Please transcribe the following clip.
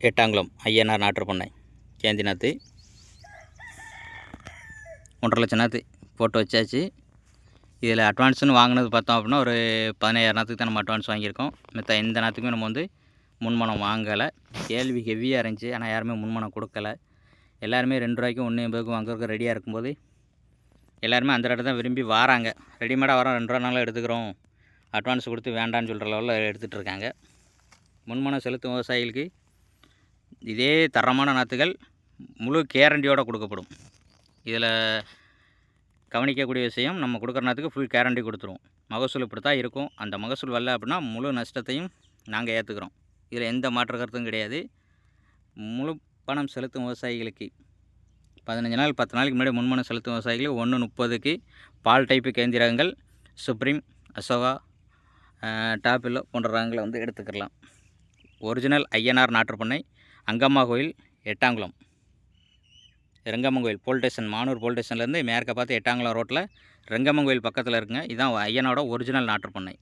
எட்டாங்குளம் ஐயனார் நாட்டு பண்ணை கேந்தி நாற்று ஒன்றரை லட்சம் நாற்று போட்டு வச்சாச்சு. இதில் அட்வான்ஸ்னு வாங்கினது பார்த்தோம் அப்படின்னா ஒரு பதினாயிரம் நாற்றுக்கு தான் நம்ம அட்வான்ஸ் வாங்கியிருக்கோம். மற்ற எந்த நாற்றுக்குமே நம்ம வந்து முன்மணம் வாங்கலை. கேள்வி ஹெவியாக இருந்துச்சு. ஆனால் யாருமே முன்மணம் கொடுக்கல. எல்லாருமே ரெண்டு ரூபாய்க்கும் ஒன்று எண்பதுக்கும் வாங்குறதுக்கு ரெடியாக இருக்கும்போது எல்லாருமே அந்த இடத்த தான் விரும்பி வராங்க. ரெடிமேடாக வரோம். ரெண்டு ரூபா நாளும் எடுத்துக்கிறோம். அட்வான்ஸ் கொடுத்து வேண்டான்னு சொல்கிற லெவலில் எடுத்துகிட்டு இருக்காங்க. முன்மணம் செலுத்தும் விவசாயிகளுக்கு இதே தரமான நாற்றுகள் முழு கேரண்டியோடு கொடுக்கப்படும். இதில் கவனிக்கக்கூடிய விஷயம் நம்ம கொடுக்குற நாற்றுக்கு ஃபுல் கேரண்டி கொடுத்துருவோம் மகசூல் இப்படி தான் இருக்கும். அந்த மகசூல் வரல அப்படின்னா முழு நஷ்டத்தையும் நாங்கள் ஏற்றுக்கிறோம் இதில் எந்த மாற்று கருத்தும் கிடையாது. முழு பணம் செலுத்தும் விவசாயிகளுக்கு பதினஞ்சு நாள் பத்து நாளைக்கு முன்னாடி முன்மணம் செலுத்தும் விவசாயிகளுக்கு ஒன்று முப்பதுக்கு பால் டைப்பு கேந்திரகங்கள் சுப்ரீம் அசோகா டாப்பில்லோ போன்ற ரகங்களை வந்து எடுத்துக்கலாம் ஒரிஜினல் ஐஎன்ஆர் நாட்டுப்பண்ணை அங்கம்மா கோயில் எட்டாங்குளம். ரெங்கம்மன் கோயில் போல் ஸ்டேஷன் மானூர் போல் ஸ்டேஷன்லேருந்து மேற்க பார்த்து எட்டாங்குளம் ரோட்டில் ரெங்கம்மன் கோயில் பக்கத்தில் இருக்குங்க. இதுதான் ஐயனோட ஒரிஜினல் நாட்டுப்பண்ணை